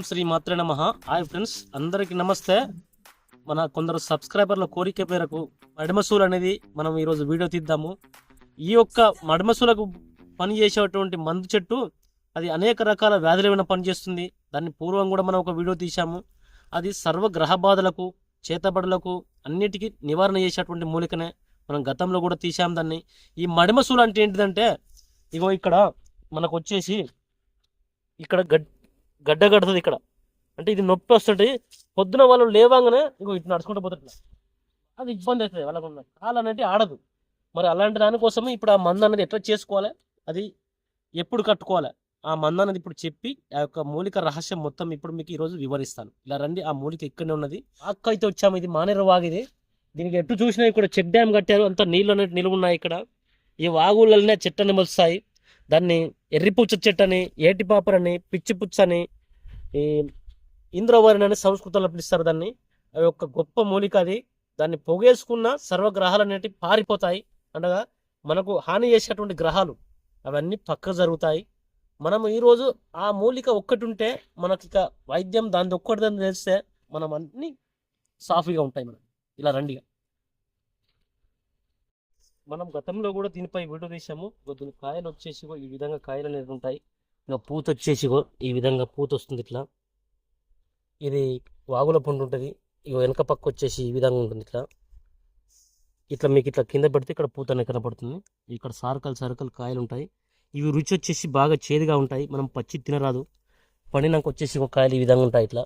ఓం శ్రీ మాత్రే నమ. Hi friends అందరికీ నమస్తే. మన కొందరు సబ్స్క్రైబర్ల కోరిక మేరకు మడిమసూలు అనేది మనం ఈరోజు వీడియో తీద్దాము. ఈ యొక్క మడిమసూలకు పని చేసేటువంటి మందు చెట్టు అది అనేక రకాల వ్యాధుల ఏమైనా పనిచేస్తుంది దాన్ని పూర్వం కూడా మనం ఒక వీడియో తీసాము అది సర్వ గ్రహ బాధలకు చేతబడులకు అన్నిటికీ నివారణ చేసేటువంటి మూలికనే మనం గతంలో కూడా తీసాం దాన్ని. ఈ మడిమసూలు అంటే ఏంటిదంటే ఇగో ఇక్కడ మనకు వచ్చేసి ఇక్కడ గడ్ గడ్డ కడుతుంది ఇక్కడ. అంటే ఇది నొప్పి వస్తుంటే పొద్దున వాళ్ళు లేవాగానే ఇంకో ఇటు నడుచుకుంటూ పోతుంటారు అది ఇబ్బంది అవుతుంది వాళ్ళకు ఉన్న. కాలు అనేది ఆడదు. మరి అలాంటి దానికోసం ఇప్పుడు ఆ మందు అనేది ఎట్లా చేసుకోవాలి? అది ఎప్పుడు కట్టుకోవాలి? ఆ మందు అనేది ఇప్పుడు చెప్పి ఆ యొక్క మూలిక రహస్యం మొత్తం ఇప్పుడు మీకు ఈరోజు వివరిస్తాను. ఇలా రండి ఆ మూలిక ఇక్కడనే ఉన్నది. ఆక్క అయితే వచ్చాము ఇది మానేరు వాగిది దీనికి ఎటు చూసినా ఇక్కడ చెక్ డ్యామ్ కట్టారు. అంత నీళ్ళు అనేది నిలువ ఉన్నాయి ఇక్కడ. ఈ వాగులనే చెట్టని మొలుస్తాయి. దాన్ని ఎర్రిపుచ్చ చెట్టు అని ఏటిపాపర్ అని పిచ్చిపుచ్చ అని ఈ ఇంద్రవరిని అని సంస్కృతంలో పిలుస్తారు దాన్ని. అవి ఒక గొప్ప మూలిక అది. దాన్ని పొగేసుకున్న సర్వగ్రహాలు అనేటివి పారిపోతాయి. అనగా మనకు హాని చేసేటువంటి గ్రహాలు అవన్నీ పక్క జరుగుతాయి. మనం ఈరోజు ఆ మూలిక ఒక్కటి ఉంటే మనకి ఇక వైద్యం దాని ఒక్కటి దాన్ని తెలిస్తే మనం అన్ని సాఫీగా ఉంటాయి మనం. ఇలా రండిగా. మనం గతంలో కూడా దీనిపై వీడియో తీసాము ఇగో దీని కాయలు వచ్చేసిగో ఈ విధంగా కాయలు అనేది ఉంటాయి. ఇంకా పూత వచ్చేసిగో ఈ విధంగా పూత వస్తుంది ఇట్లా. ఇది వాగుల పండు ఉంటుంది. ఇగో వెనక పక్క వచ్చేసి ఈ విధంగా ఉంటుంది ఇట్లా. ఇట్లా మీకు ఇట్లా కింద పెడితే ఇక్కడ పూత అనేది కనపడుతుంది. ఇక్కడ సారకలు సారకలు కాయలు ఉంటాయి. ఇవి రుచి వచ్చేసి బాగా చేదుగా ఉంటాయి. మనం పచ్చి తినరాదు. పండినాక వచ్చేసి ఒక కాయలు ఈ విధంగా ఉంటాయి ఇట్లా.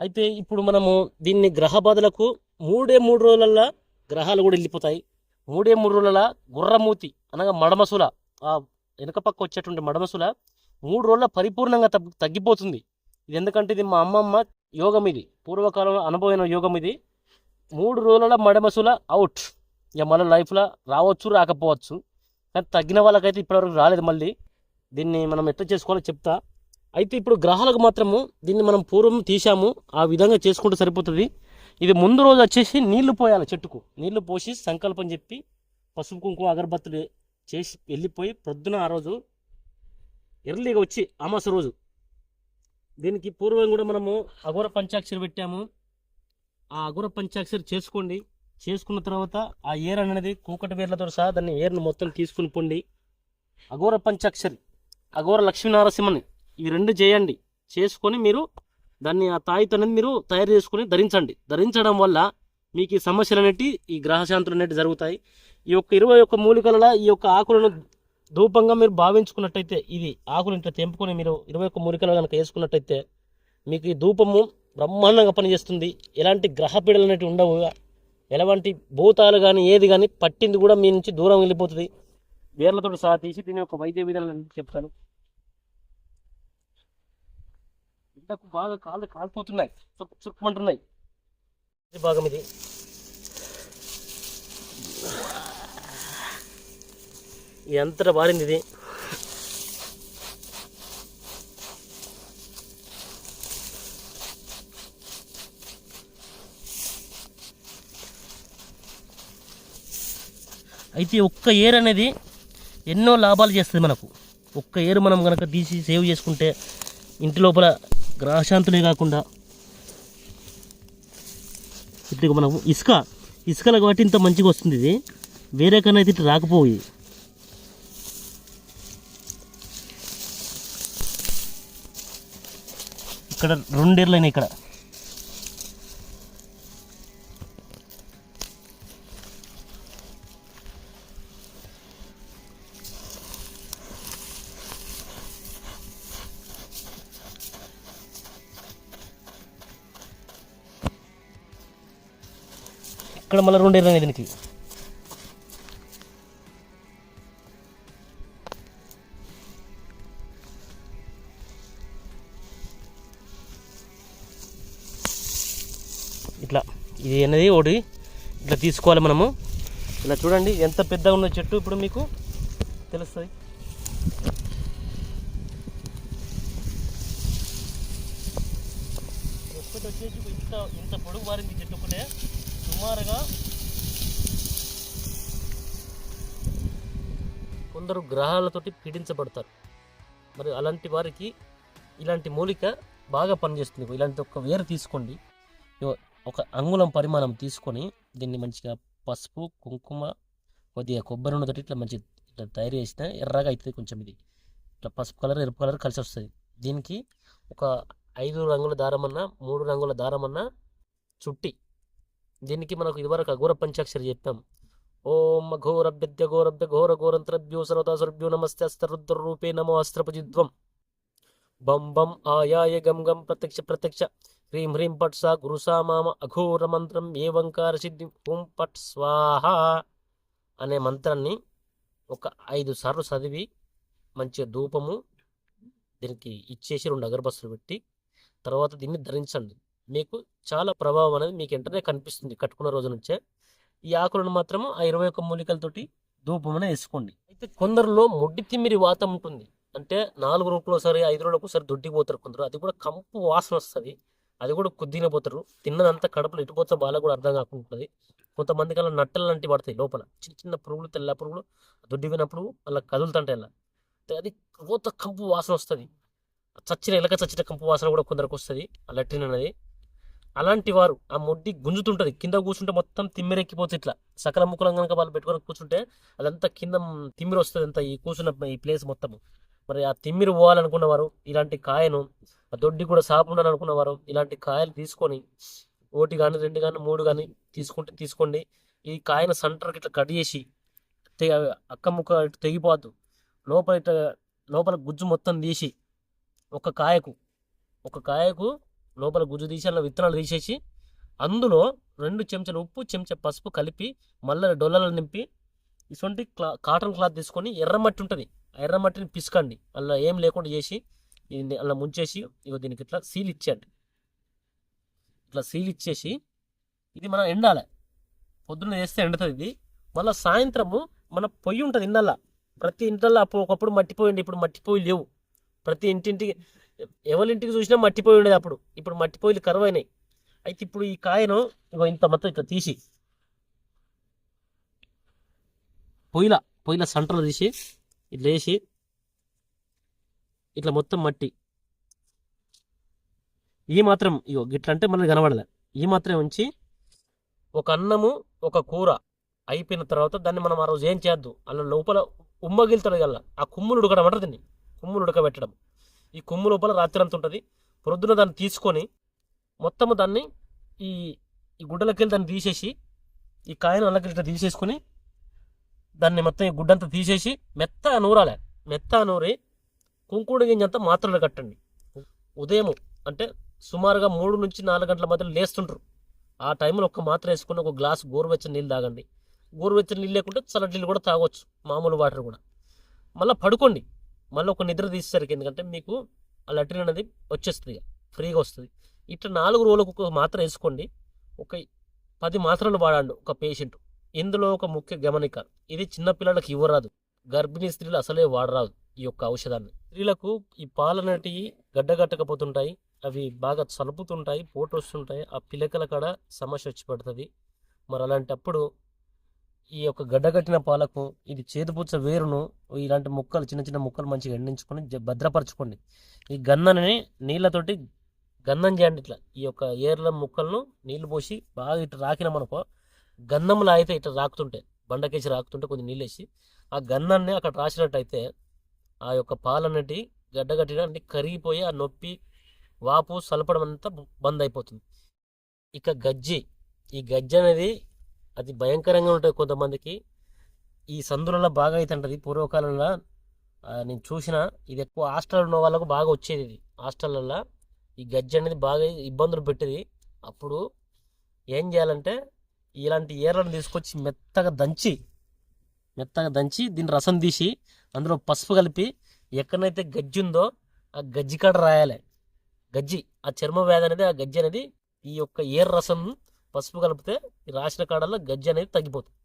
అయితే ఇప్పుడు మనము దీన్ని గ్రహ బాధలకు మూడే మూడు రోజులల్లో గ్రహాలు కూడా వెళ్ళిపోతాయి. మూడే మూడు రోజుల గుర్రమూతి అనగా మడమసుల. ఆ వెనుక పక్క వచ్చేటువంటి మడమసుల మూడు రోజుల పరిపూర్ణంగా తగ్గి తగ్గిపోతుంది. ఇది ఎందుకంటే ఇది మా అమ్మమ్మ యోగం ఇది. పూర్వకాలంలో అనుభవమైన యోగం ఇది. మూడు రోజుల మడమసుల అవుట్. ఇక మళ్ళీ లైఫ్లో రావచ్చు రాకపోవచ్చు. కానీ తగ్గిన వాళ్ళకైతే ఇప్పటివరకు రాలేదు మళ్ళీ. దీన్ని మనం ఎట్లా చేసుకోవాలో చెప్తా. అయితే ఇప్పుడు గ్రహాలకు మాత్రము దీన్ని మనం పూర్వం తీసాము ఆ విధంగా చేసుకుంటే సరిపోతుంది. ఇది ముందు రోజు వచ్చేసి నీళ్ళు పోయాలి చెట్టుకు. నీళ్ళు పోసి సంకల్పం చెప్పి పసుపు కుంకుమ అగరబత్తులు చేసి వెళ్ళిపోయి ప్రొద్దున ఆ రోజు ఎర్లీగా వచ్చి అమాస రోజు. దీనికి పూర్వం కూడా మనము అఘోర పంచాక్షరి పెట్టాము. ఆ అఘోర పంచాక్షరి చేసుకోండి. చేసుకున్న తర్వాత ఆ ఏర్ అనేది కూకటి వేర్లతో సహా దాన్ని ఏర్ను మొత్తం తీసుకుని పొండి. అఘోర పంచాక్షరి అఘోర లక్ష్మీనారసింహని ఇవి రెండు చేయండి. చేసుకొని మీరు దాన్ని ఆ తాయిత అనేది మీరు తయారు చేసుకుని ధరించండి. ధరించడం వల్ల మీకు ఈ సమస్యలు అనేటి ఈ గ్రహశాంతులు అనేటి జరుగుతాయి. ఈ యొక్క ఇరవై ఒక్క మూలికలలో ఈ యొక్క ఆకులను ధూపంగా మీరు భావించుకున్నట్టయితే ఇది ఆకులు ఇంట్లో తెంపుకొని మీరు ఇరవై ఒక్క మూలికలు కనుక వేసుకున్నట్టయితే మీకు ఈ ధూపము బ్రహ్మాండంగా పనిచేస్తుంది. ఎలాంటి గ్రహ పీడలు అనేవి ఉండవు. ఎలాంటి భూతాలు కానీ ఏది కానీ పట్టింది కూడా మీ నుంచి దూరం వెళ్ళిపోతుంది. వేర్లతో సహా తీసి దీని యొక్క వైద్య విధానాలు చెప్తాను. బిడ్డకు బాగా కాళ్ళు కాలిపోతున్నాయి. చుక్కు చుక్కుమంటున్నాయి ఇది భాగం ఇది. ఎంత బారింది ఇది. అయితే ఒక్క ఏర్ అనేది ఎన్నో లాభాలు చేస్తుంది మనకు. ఒక్క ఏరు మనం కనుక తీసి సేవ్ చేసుకుంటే ఇంటి లోపల గ్రహశాంతులే కాకుండా ఇట్లా మనం ఇసుక ఇసుకలో కాబట్టి ఇంత మంచిగా వస్తుంది ఇది. వేరే కన్నా అయితే ఇట్లా రాకపోయి. ఇక్కడ రెండేళ్ళు అయినాయి ఇక్కడ. ఇక్కడ మళ్ళీ రెండు ఇరవై దీనికి. ఇట్లా ఇది అనేది ఒకటి ఇట్లా తీసుకోవాలి మనము. ఇలా చూడండి ఎంత పెద్దగా ఉన్న చెట్టు ఇప్పుడు మీకు తెలుస్తుంది ఒక్కటి వచ్చేసి ఇంత ఇంత పొడుగు మారింది చెట్టు ఒకటే సుమారుగా కొందరు గ్రహాలతోటి పీడించబడతారు. మరి అలాంటి వారికి ఇలాంటి మూలిక బాగా పనిచేస్తుంది. ఇలాంటి ఒక వేరు తీసుకోండి. ఒక అంగుళం పరిమాణం తీసుకొని దీన్ని మంచిగా పసుపు కుంకుమ కొద్దిగా కొబ్బరి నూనెతోటి ఇట్లా మంచి ఇట్లా తయారు చేసిన ఎర్రగా అవుతుంది కొంచెం ఇది. ఇట్లా పసుపు కలర్ ఎరుపు కలర్ కలిసి వస్తుంది. దీనికి ఒక ఐదు రంగుల దారమన్నా మూడు రంగుల దారమన్నా చుట్టి దీనికి మనకు ఇదివరకు అఘోర పంచాక్షరి చెప్పాం. ఓం అఘోరభ్యద్య ఘోరభ్య ఘోర ఘోరంత్రభ్యో సర్వదాసర్భ్యో నమస్తే అస్త్రరుద్రరూపే నమో అస్త్రపజిధ్వం బం బం ఆయాయ గం గం ప్రత్యక్ష ప్రత్యక్ష. హ్రీం హ్రీం పట్ సా గురు సా మామ అఘోర మంత్రం ఏవంకార సిద్ధి. ఓం పట్ స్వాహ అనే మంత్రాన్ని ఒక ఐదు సార్లు చదివి మంచిగా ధూపము దీనికి ఇచ్చేసి రెండు అగరబస్సులు పెట్టి తర్వాత దీన్ని ధరించండి. మీకు చాలా ప్రభావం అనేది మీకు వెంటనే కనిపిస్తుంది. కట్టుకున్న రోజు నుంచే ఈ ఆకులను మాత్రము ఆ ఇరవై ఒక్క మూలికలతోటి ధూపమున వేసుకోండి. అయితే కొందరిలో మొడ్డి తిమ్మిరి వాతం ఉంటుంది. అంటే నాలుగు రోజులు ఒకసారి ఐదు రోజులకు ఒకసారి దొడ్డిపోతారు కొందరు. అది కూడా కంపు వాసన వస్తుంది. అది కూడా కొద్దిగా పోతారు తిన్నదంతా కడుపులో ఇటుపోతే బాగా కూడా అర్థం కాకుండా ఉంటుంది కల్లా నట్టలు లాంటివి పడతాయి లోపల. చిన్న చిన్న పురుగులు తెల్ల పురుగులు దొడ్డి పోయినప్పుడు అలా కదులుతుంటాయి అలా. అది కోత కంపు వాసన వస్తుంది. చచ్చిన ఎలక చచ్చిన కంపు వాసన కూడా కొందరికి వస్తుంది. ఆ లట్రిన్ అనేది అలాంటి వారు ఆ ముడ్డి గుంజుతుంటది. కింద కూర్చుంటే మొత్తం తిమ్మిరెక్కిపోతే ఇట్లా. సకల ముక్కలం కనుక వాళ్ళు పెట్టుకొని కూర్చుంటే అదంతా కింద తిమ్మిరి వస్తుంది అంత ఈ కూర్చున్న ఈ ప్లేస్ మొత్తం. మరి ఆ తిమ్మిరి పోవాలనుకున్నవారు ఇలాంటి కాయను ఆ దొడ్డి కూడా సాపు ఉండాలనుకున్నవారు ఇలాంటి కాయలు తీసుకొని ఒకటి కానీ రెండు కానీ మూడు కానీ తీసుకుంటే తీసుకోండి. ఈ కాయను సెంటర్కి ఇట్లా కట్ చేసి అక్క ముక్క ఇటు తెగిపోద్దు లోపల ఇట్లా లోపల గుజ్జు మొత్తం తీసి ఒక కాయకు ఒక కాయకు లోపల గుజ్జు తీసి అలా విత్తనాలు తీసేసి అందులో రెండు చెంచాలు ఉప్పు చెంచా పసుపు కలిపి మళ్ళీ డొల్లలు నింపి ఇటువంటి క్లా కాటన్ క్లాత్ తీసుకొని ఎర్రమట్టి ఉంటుంది. ఆ ఎర్రమట్టిని పిసకండి. అలా ఏం లేకుండా చేసి దీన్ని అలా ముంచేసి ఇగో దీనికి ఇట్లా సీల్ ఇచ్చేయండి. ఇట్లా సీల్ ఇచ్చేసి ఇది మనం ఎండాలి. పొద్దున్న చేస్తే ఎండుతుంది ఇది. మళ్ళీ సాయంత్రము మన పొయ్యి ఉంటుంది ఇన్నల్లా ప్రతి ఇంటల్లో అప్పుడు ఒకప్పుడు మట్టిపోయింది ఇప్పుడు మట్టిపోయి లేవు. ప్రతి ఇంటింటికి ఎవరింటికి చూసినా మట్టిపోయి ఉండేది అప్పుడు. ఇప్పుడు మట్టిపోయిలు కరువైనాయి. అయితే ఇప్పుడు ఈ కాయను ఇగో ఇంత మొత్తం ఇట్లా తీసి పొయ్యిల పొయ్యిల సంటలు తీసి ఇట్లా వేసి ఇట్లా మొత్తం మట్టి. ఈ మాత్రం ఇగో గిట్లంటే మనకి కనబడలే. ఈ మాత్రం ఉంచి ఒక అన్నము ఒక కూర అయిపోయిన తర్వాత దాన్ని మనం ఆ రోజు ఏం చేయొద్దు. అలా లోపల ఉమ్మగిలుతాడు గల్ల ఆ కుమ్ములు ఉడకడం అంటారు దీన్ని. కుమ్ములు ఉడకబెట్టడం. ఈ కొమ్ము లోపల రాత్రి అంత ఉంటుంది. ప్రొద్దున దాన్ని తీసుకొని మొత్తము దాన్ని ఈ ఈ గుడ్డలకెళ్ళి దాన్ని తీసేసి ఈ కాయను అల్లకెళ్ళి ఇట్లా తీసేసుకొని దాన్ని మొత్తం ఈ గుడ్డంతా తీసేసి మెత్త నూరాలి. మెత్త నూరి కుంకుడు గింజంతా మాత్రలు కట్టండి. ఉదయం అంటే సుమారుగా మూడు నుంచి నాలుగు గంటల మధ్యలో లేస్తుంటారు ఆ టైంలో ఒక్క మాత్ర వేసుకుని ఒక గ్లాస్ గోరువెచ్చని నీళ్ళు తాగండి. గోరువెచ్చని నీళ్ళు లేకుంటే చల్లటి నీళ్ళు కూడా తాగొచ్చు మామూలు వాటర్ కూడా. మళ్ళీ పడుకోండి. మళ్ళీ ఒక నిద్ర తీసేసరికి ఎందుకంటే మీకు ఆ లట్రిన్ అనేది వచ్చేస్తుంది ఫ్రీగా వస్తుంది. ఇట్లా నాలుగు రోజులకు ఒక మాత్ర వేసుకోండి. ఒక పది మాత్రలు వాడండి ఒక పేషెంట్. ఇందులో ఒక ముఖ్య గమనిక ఇది చిన్నపిల్లలకు ఇవ్వరాదు. గర్భిణీ స్త్రీలు అసలే వాడరాదు ఈ యొక్క ఔషధాన్ని. స్త్రీలకు ఈ పాలనటివి గడ్డగట్టకపోతుంటాయి అవి బాగా చలుపుతుంటాయి పోటు వస్తుంటాయి. ఆ పిలకల కాడ సమస్య వచ్చి పడుతుంది. మరి అలాంటప్పుడు ఈ యొక్క గడ్డగట్టిన పాలకు ఇది చేతిపుచ్చ వేరును ఇలాంటి ముక్కలు చిన్న చిన్న ముక్కలు మంచిగా ఎండించుకొని భద్రపరచుకోండి. ఈ గన్నని నీళ్ళతోటి గంధం చేయండి ఇట్లా. ఈ యొక్క ఏర్ల ముక్కలను నీళ్ళు పోసి బాగా ఇట్లా రాకినామనుకో గంధంలో అయితే ఇట్లా రాకుతుంటే బండకేసి రాకుతుంటే కొంచెం నీళ్ళు వేసి ఆ గంధాన్ని అక్కడ రాసినట్టయితే ఆ యొక్క పాలన్నటి గడ్డగట్టిన అన్ని కరిగిపోయి ఆ నొప్పి వాపు సలపడం అంతా బంద్ అయిపోతుంది. ఇక గజ్జి. ఈ గజ్జి అనేది అది భయంకరంగా ఉంటుంది కొంతమందికి. ఈ సందులలో బాగా అవుతుంటుంది. పూర్వకాలంలో నేను చూసిన ఇది ఎక్కువ హాస్టల్ ఉన్న వాళ్ళకు బాగా వచ్చేది ఇది. హాస్టళ్ళల్లో ఈ గజ్జి అనేది బాగా ఇబ్బందులు పెట్టేది. అప్పుడు ఏం చేయాలంటే ఇలాంటి ఏర్లను తీసుకొచ్చి మెత్తగా దంచి మెత్తగా దంచి దీని రసం తీసి అందులో పసుపు కలిపి ఎక్కడైతే గజ్జి ఉందో ఆ గజ్జి కాడ రాయాలి. గజ్జి ఆ చర్మ వ్యాధి అనేది ఆ గజ్జి అనేది ఈ యొక్క ఏర్ రసం పసుపు కలిపితే ఈ రాసిన కాడల్లో గజ్జి అనేది తగ్గిపోతుంది.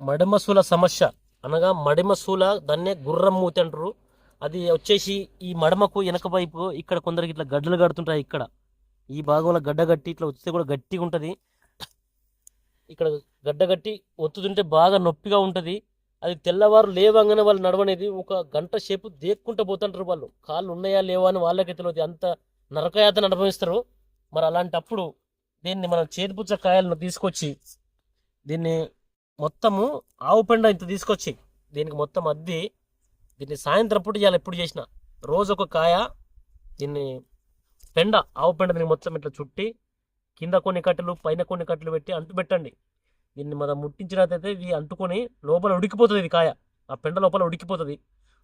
మడిమసూల సమస్య అనగా మడిమసూల దాన్నే గుర్రం మూతి అంటారు. అది వచ్చేసి ఈ మడమకు వెనక వైపు ఇక్కడ కొందరికి ఇట్లా గడ్డలు కడుతుంటాయి ఇక్కడ. ఈ భాగంలో గడ్డ కట్టి ఇట్లా వస్తే కూడా గట్టిగా ఉంటుంది. ఇక్కడ గడ్డ కట్టి ఒత్తుతుంటే బాగా నొప్పిగా ఉంటుంది. అది తెల్లవారు లేవంగానే వాళ్ళు నడవనేది ఒక గంట సేపు దేక్కుంటూ పోతుంటారు వాళ్ళు. కాళ్ళు ఉన్నాయా లేవా అని వాళ్ళకి తెలియదు. అంత నరకయాతన అనుభవిస్తారు. మరి అలాంటప్పుడు దీన్ని మనం చేతిపుచ్చ కాయలను తీసుకొచ్చి దీన్ని మొత్తము ఆవు పెండ ఇంత తీసుకొచ్చి దీనికి మొత్తం అద్ది దీన్ని సాయంత్రం పూట ఇవాళ ఎప్పుడు చేసిన. రోజు ఒక కాయ దీన్ని పెండ ఆవు పెండ దీన్ని మొత్తం ఇట్లా చుట్టి కింద కొన్ని కట్టెలు పైన కొన్ని కట్టెలు పెట్టి అంటు పెట్టండి దీన్ని మనం ముట్టించినట్టయితే ఇది అంటుకొని లోపల ఉడికిపోతుంది ఇది కాయ. ఆ పెండ లోపల ఉడికిపోతుంది.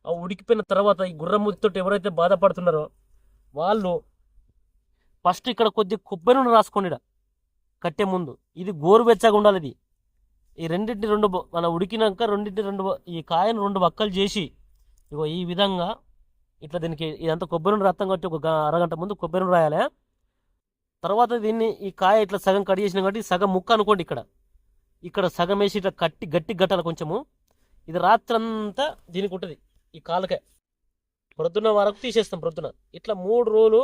ఆ ఉడికిపోయిన తర్వాత ఈ గుర్రం ముత్తితో ఎవరైతే బాధపడుతున్నారో వాళ్ళు ఫస్ట్ ఇక్కడ కొద్ది కొబ్బరి నూనె రాసుకోండి కట్టే ముందు. ఇది గోరువెచ్చగా ఉండాలి ఇది. ఈ రెండింటి రెండు మన ఉడికినాక రెండింటి రెండు ఈ కాయను రెండు వక్కలు చేసి ఇగో ఈ విధంగా ఇట్లా దీనికి ఇదంతా కొబ్బరి నూనె రక్తం కట్టి ఒక అరగంట ముందు కొబ్బరి నూనె రాయాలి. తర్వాత దీన్ని ఈ కాయ ఇట్లా సగం కట్ చేసిన కాబట్టి సగం ముక్క అనుకోండి ఇక్కడ. ఇక్కడ సగం వేసి ఇట్లా కట్టి గట్టి గట్టాలి కొంచెము. ఇది రాత్రంతా దీనికి ఉంటుంది. ఈ కాలకే ప్రొద్దున వరకు తీసేస్తాం ప్రొద్దున. ఇట్లా మూడు రోజులు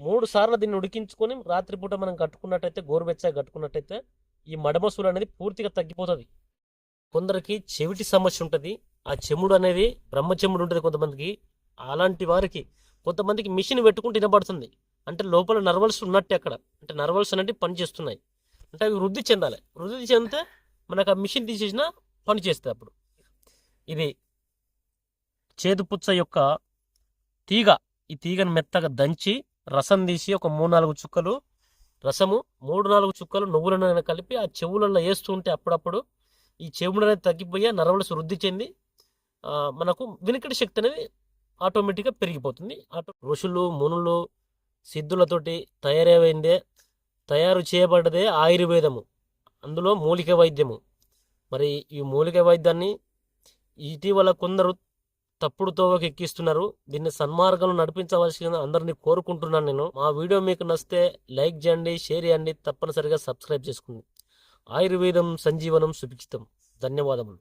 మూడు సార్లు దీన్ని ఉడికించుకొని రాత్రిపూట మనం కట్టుకున్నట్టయితే గోరువెచ్చగా కట్టుకున్నట్టయితే ఈ మడమసూలు అనేది పూర్తిగా తగ్గిపోతుంది. కొందరికి చెవిటి సమస్య ఉంటుంది. ఆ చెముడు అనేది బ్రహ్మచెముడు ఉంటుంది కొంతమందికి. అలాంటి వారికి కొంతమందికి మిషన్ పెట్టుకుంటే వినబడుతుంది. అంటే లోపల నర్వల్స్ ఉన్నట్టే అక్కడ. అంటే నర్వల్స్ అనేవి పనిచేస్తున్నాయి. అంటే అవి వృద్ధి చెందాలి. వృద్ధి చెందితే మనకు ఆ మిషన్ తీసేసిన పని చేస్తుంది అప్పుడు. ఇది చేదుపుచ్చ యొక్క తీగ. ఈ తీగను మెత్తగా దంచి రసం తీసి ఒక మూడు నాలుగు చుక్కలు రసము మూడు నాలుగు చుక్కలు నువ్వుల నూనె కలిపి ఆ చెవులలో వేస్తూ ఉంటే అప్పుడప్పుడు ఈ చెవుడు అనేది తగ్గిపోయి నరములు శుద్ధి చెంది మనకు వినికిడి శక్తి అనేది ఆటోమేటిక్గా పెరిగిపోతుంది. ఆటో ఋషులు మునులు సిద్ధులతోటి తయారైందే తయారు చేయబడ్డదే ఆయుర్వేదము అందులో మూలిక వైద్యము. మరి ఈ మూలిక వైద్యాన్ని ఇటీవల కొందరు తప్పుడు తోవకి ఎక్కిస్తున్నారు. దీన్ని సన్మార్గంలో నడిపించవలసిన అందరినీ కోరుకుంటున్నాను నేను. మా వీడియో మీకు నచ్చితే లైక్ చేయండి షేర్ చేయండి. తప్పనిసరిగా సబ్స్క్రైబ్ చేసుకోండి ఆయుర్వేదం సంజీవనం సుభిక్షితం. ధన్యవాదములు.